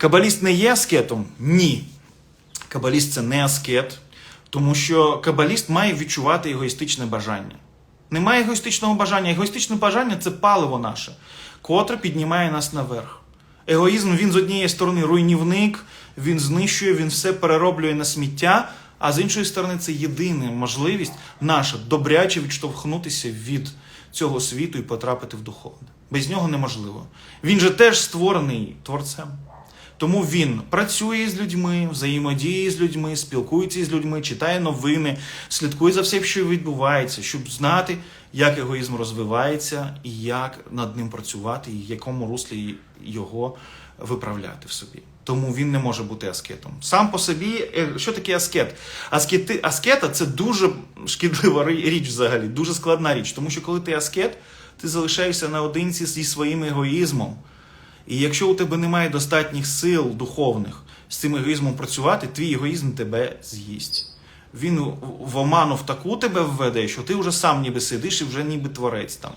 Кабаліст не є аскетом? Ні. Кабаліст це не аскет, тому що кабаліст має відчувати егоїстичне бажання. Немає егоїстичного бажання. Егоїстичне бажання це паливо наше, котре піднімає нас наверх. Егоїзм він з однієї сторони руйнівник, він знищує, він все перероблює на сміття. А з іншої сторони, це єдина можливість наша добряче відштовхнутися від цього світу і потрапити в духовне. Без нього неможливо. Він же теж створений творцем. Тому він працює з людьми, взаємодіє з людьми, спілкується з людьми, читає новини, слідкує за всім, що відбувається, щоб знати, як егоїзм розвивається і як над ним працювати, і в якому руслі його виправляти в собі. Тому він не може бути аскетом. Сам по собі, е, що таке аскет? Аскети, аскета це дуже шкідлива річ взагалі, дуже складна річ. Тому що коли ти аскет, ти залишаєшся наодинці зі своїм егоїзмом. І якщо у тебе немає достатніх сил духовних з цим егоїзмом працювати, твій егоїзм тебе з'їсть. Він в- оману в таку тебе введе, що ти вже сам ніби сидиш і вже ніби творець там.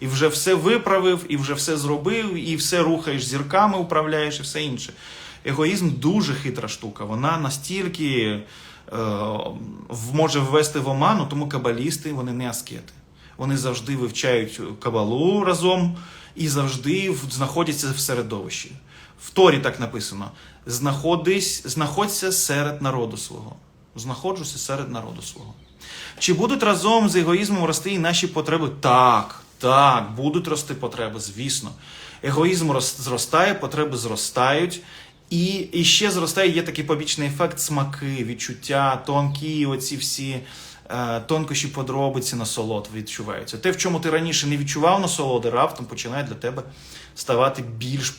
І вже все виправив, і вже все зробив, і все рухаєш зірками, управляєш і все інше. Егоїзм дуже хитра штука. Вона настільки е, може ввести в оману, тому кабалісти вони не аскети. Вони завжди вивчають кабалу разом і завжди знаходяться в середовищі. В Торі так написано: знаходись, знаходься серед народу свого. Знаходжуся серед народу свого. Чи будуть разом з егоїзмом рости і наші потреби? Так, так, будуть рости потреби, звісно. Егоїзм рос- зростає, потреби зростають. І, і ще зростає, є такий побічний ефект смаки, відчуття, тонкі, оці всі тонкощі подробиці насолод відчуваються. Те, в чому ти раніше не відчував насолоди, раптом починає для тебе ставати більш,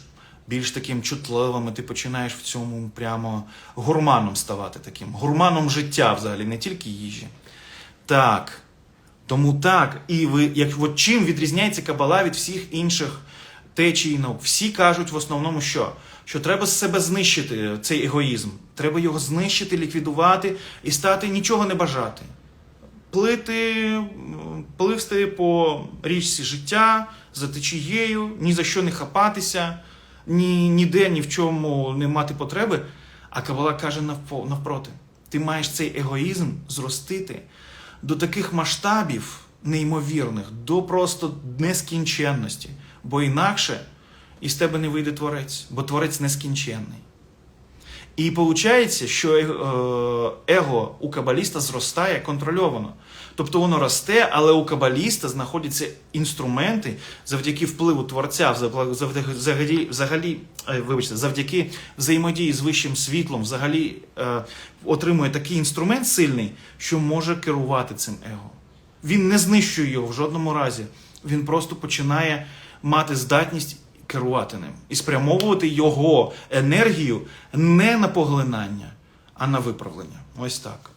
більш таким чутливим, і ти починаєш в цьому прямо гурманом ставати таким, гурманом життя взагалі, не тільки їжі. Так. Тому так. І ви, як от чим відрізняється кабала від всіх інших течій наук? Всі кажуть в основному, що? Що треба з себе знищити цей егоїзм. Треба його знищити, ліквідувати і стати нічого не бажати. Плити, пливсти по річці життя за течією, ні за що не хапатися, ні, ніде, ні в чому не мати потреби. А Кабала каже навпроти: ти маєш цей егоїзм зростити до таких масштабів неймовірних, до просто нескінченності. Бо інакше із тебе не вийде творець, бо творець нескінченний. І виходить, що е- его у кабаліста зростає контрольовано. Тобто воно росте, але у кабаліста знаходяться інструменти завдяки впливу творця, взагалі, взагалі, е, вибачте, завдяки взаємодії з вищим світлом, взагалі е, отримує такий інструмент сильний, що може керувати цим его. Він не знищує його в жодному разі. Він просто починає мати здатність керувати ним і спрямовувати його енергію не на поглинання, а на виправлення. Ось так.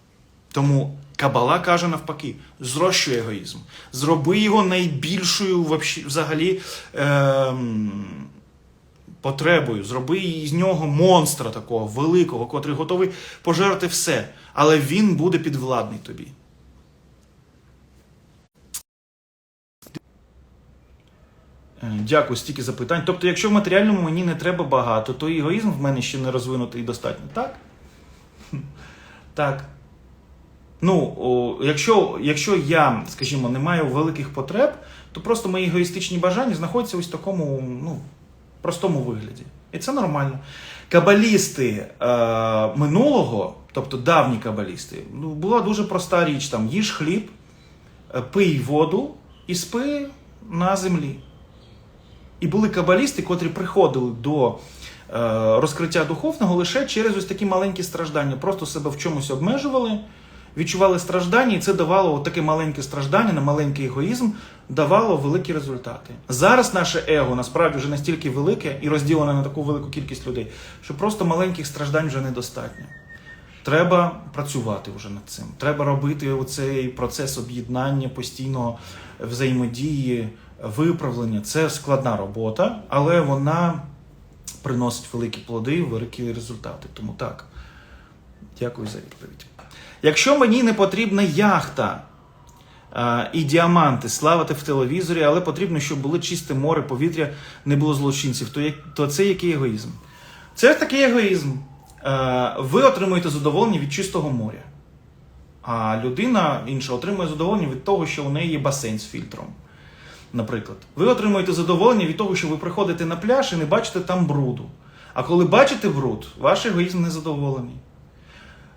Тому Кабала каже навпаки: зрощуй егоїзм, зроби його найбільшою взагалі ем, потребою, зроби із нього монстра такого великого, котрий готовий пожерти все, але він буде підвладний тобі. Дякую, стільки запитань. Тобто, якщо в матеріальному мені не треба багато, то егоїзм в мене ще не розвинутий достатньо. Так? Так. Ну, о, якщо, якщо я, скажімо, не маю великих потреб, то просто мої егоїстичні бажання знаходяться ось в такому ну, простому вигляді. І це нормально. Кабалісти е, минулого, тобто давні кабалісти, ну, була дуже проста річ: там їж хліб, е, пий воду і спи на землі. І були кабалісти, котрі приходили до е, розкриття духовного лише через ось такі маленькі страждання. Просто себе в чомусь обмежували, відчували страждання, і це давало таке маленьке страждання, на маленький егоїзм, давало великі результати. Зараз наше его насправді вже настільки велике і розділене на таку велику кількість людей, що просто маленьких страждань вже недостатньо. Треба працювати вже над цим. Треба робити оцей процес об'єднання, постійного взаємодії, виправлення. Це складна робота, але вона приносить великі плоди, великі результати. Тому так. Дякую за відповідь. Якщо мені не потрібна яхта і діаманти славити в телевізорі, але потрібно, щоб було чисте море, повітря, не було злочинців, то, то це який егоїзм? Це такий егоїзм. Ви отримуєте задоволення від чистого моря. А людина інша отримує задоволення від того, що у неї є басейн з фільтром. Наприклад, ви отримуєте задоволення від того, що ви приходите на пляж і не бачите там бруду. А коли бачите бруд, ваш егоїзм не задоволений.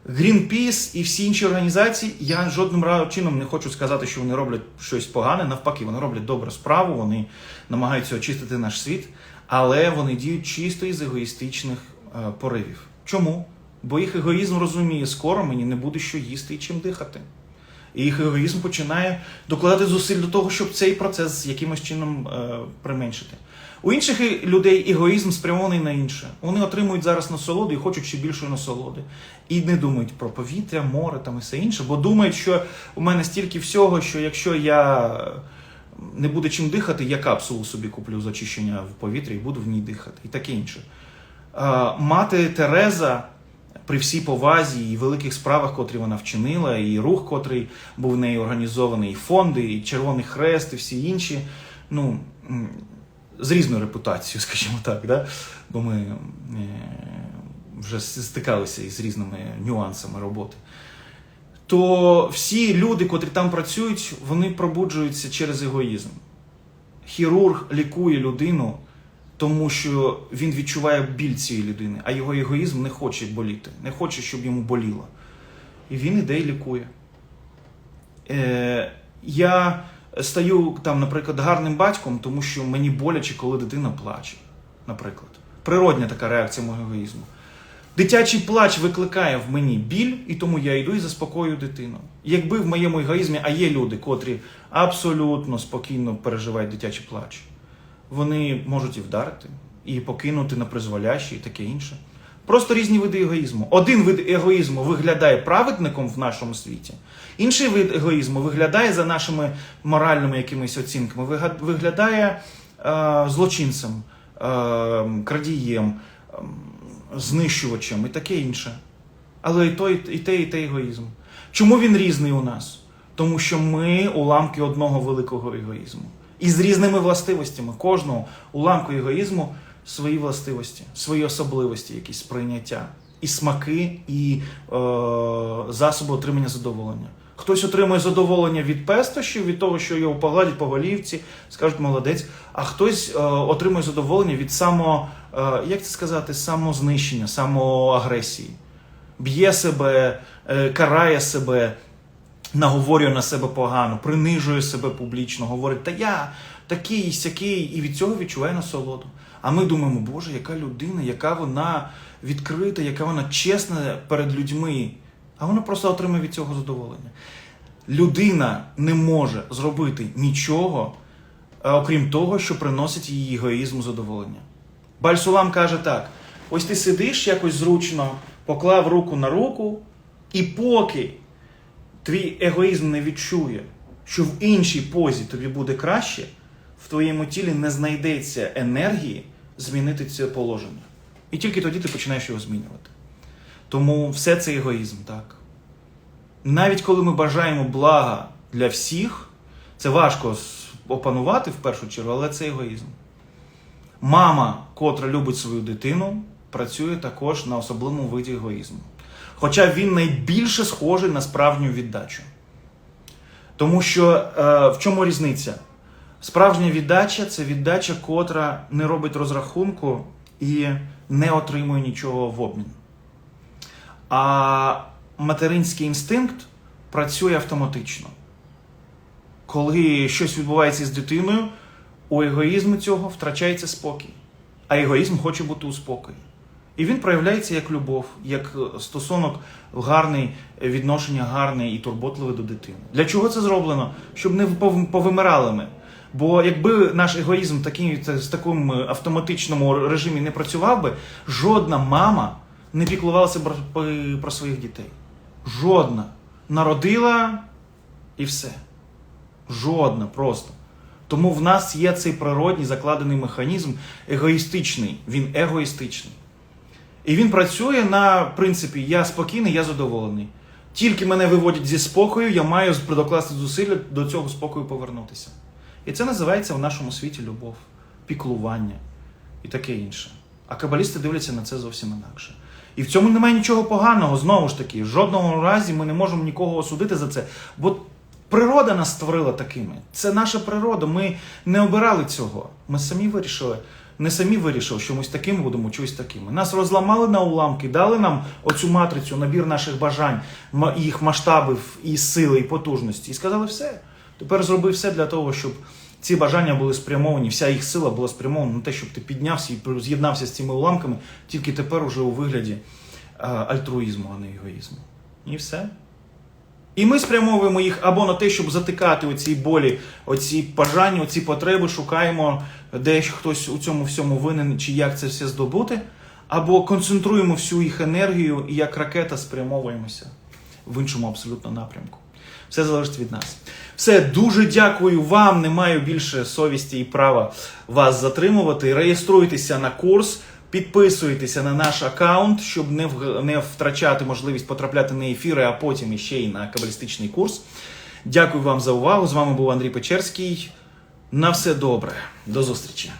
Greenpeace і всі інші організації, я жодним чином не хочу сказати, що вони роблять щось погане. Навпаки, вони роблять добру справу, вони намагаються очистити наш світ, але вони діють чисто із егоїстичних е, поривів. Чому? Бо їх егоїзм розуміє, скоро мені не буде що їсти і чим дихати. І їх егоїзм починає докладати зусиль до того, щоб цей процес якимось чином е, применшити. У інших людей егоїзм спрямований на інше. Вони отримують зараз насолоду і хочуть ще більшої насолоди. І не думають про повітря, море там і все інше, бо думають, що у мене стільки всього, що якщо я не буде чим дихати, я капсулу собі куплю з очищення в повітрі і буду в ній дихати, і таке інше. Е, Мати Тереза при всій повазі і великих справах, котрі вона вчинила, і рух, котрий був в неї організований, і фонди, і Червоний Хрест, і всі інші. Ну, з різною репутацією, скажімо так, да? бо ми е, вже стикалися із різними нюансами роботи. То всі люди, котрі там працюють, вони пробуджуються через егоїзм. Хірург лікує людину, тому що він відчуває біль цієї людини, а його егоїзм не хоче боліти, не хоче, щоб йому боліло. І він іде і лікує. Е, я стаю там, наприклад, гарним батьком, тому що мені боляче, коли дитина плаче. Наприклад. Природня така реакція мого егоїзму. Дитячий плач викликає в мені біль, і тому я йду і заспокоюю дитину. Якби в моєму егоїзмі, а є люди, котрі абсолютно спокійно переживають дитячий плач, вони можуть і вдарити, і покинути на призволяще, і таке інше. Просто різні види егоїзму. Один вид егоїзму виглядає праведником в нашому світі, інший вид егоїзму виглядає за нашими моральними якимись оцінками, виглядає е, злочинцем, е, крадієм, е, знищувачем і таке інше. Але і той, і те, і те егоїзм. Чому він різний у нас? Тому що ми уламки одного великого егоїзму. І з різними властивостями. Кожного уламку егоїзму свої властивості, свої особливості, якісь сприйняття, і смаки, і е, засоби отримання задоволення. Хтось отримує задоволення від пестощів, від того, що його погладять по голівці, скажуть молодець, а хтось е, отримує задоволення від само, е, як це сказати, самознищення, самоагресії. Б'є себе, е, карає себе, наговорює на себе погано, принижує себе публічно, говорить, та я такий, сякий, і від цього відчуває насолоду. А ми думаємо, Боже, яка людина, яка вона відкрита, яка вона чесна перед людьми. А вона просто отримує від цього задоволення. Людина не може зробити нічого, е, окрім того, що приносить її егоїзму задоволення. Бальсулам каже так: ось ти сидиш якось зручно, поклав руку на руку, і поки твій егоїзм не відчує, що в іншій позі тобі буде краще, в твоєму тілі не знайдеться енергії змінити це положення. І тільки тоді ти починаєш його змінювати. Тому все це егоїзм, так. Навіть коли ми бажаємо блага для всіх, це важко опанувати в першу чергу, але це егоїзм. Мама, котра любить свою дитину, працює також на особливому виді егоїзму. Хоча він найбільше схожий на справжню віддачу. Тому що е, в чому різниця? Справжня віддача це віддача, котра не робить розрахунку і не отримує нічого в обмін. А материнський інстинкт працює автоматично. Коли щось відбувається з дитиною, у егоїзму цього втрачається спокій. А егоїзм хоче бути у спокої. І він проявляється як любов, як е, стосунок гарний, е, відношення гарне і турботливе до дитини. Для чого це зроблено? Щоб не повимирали ми. Бо якби наш егоїзм такий, з такому автоматичному режимі не працював би, жодна мама не піклувалася про своїх дітей. Жодна. Народила і все. Жодна просто. Тому в нас є цей природній закладений механізм егоїстичний. Він егоїстичний. І він працює на принципі я спокійний, я задоволений. Тільки мене виводять зі спокою, я маю докласти зусилля до цього спокою повернутися. І це називається в нашому світі любов, піклування і таке інше. А кабалісти дивляться на це зовсім інакше. І в цьому немає нічого поганого. Знову ж таки, в жодному разі ми не можемо нікого осудити за це. Бо природа нас створила такими. Це наша природа. Ми не обирали цього. Ми самі вирішили. Не самі вирішили, що ми з такими будемо, чогось такими. Нас розламали на уламки, дали нам оцю матрицю, набір наших бажань, їх масштабів, і сили, і потужності. І сказали все. Тепер зроби все для того, щоб ці бажання були спрямовані, вся їх сила була спрямована на те, щоб ти піднявся і з'єднався з цими уламками, тільки тепер уже у вигляді е, альтруїзму, а не егоїзму. І все. І ми спрямовуємо їх або на те, щоб затикати оці болі, оці бажання, оці потреби, шукаємо, де хтось у цьому всьому винен, чи як це все здобути, або концентруємо всю їх енергію і як ракета спрямовуємося в іншому абсолютно напрямку. Все залежить від нас. Все, дуже дякую вам. Не маю більше совісті і права вас затримувати. Реєструйтеся на курс. Підписуйтеся на наш аккаунт, щоб не, в не втрачати можливість потрапляти на ефіри, а потім іще й на кабалістичний курс. Дякую вам за увагу. З вами був Андрій Печерський. На все добре. До зустрічі.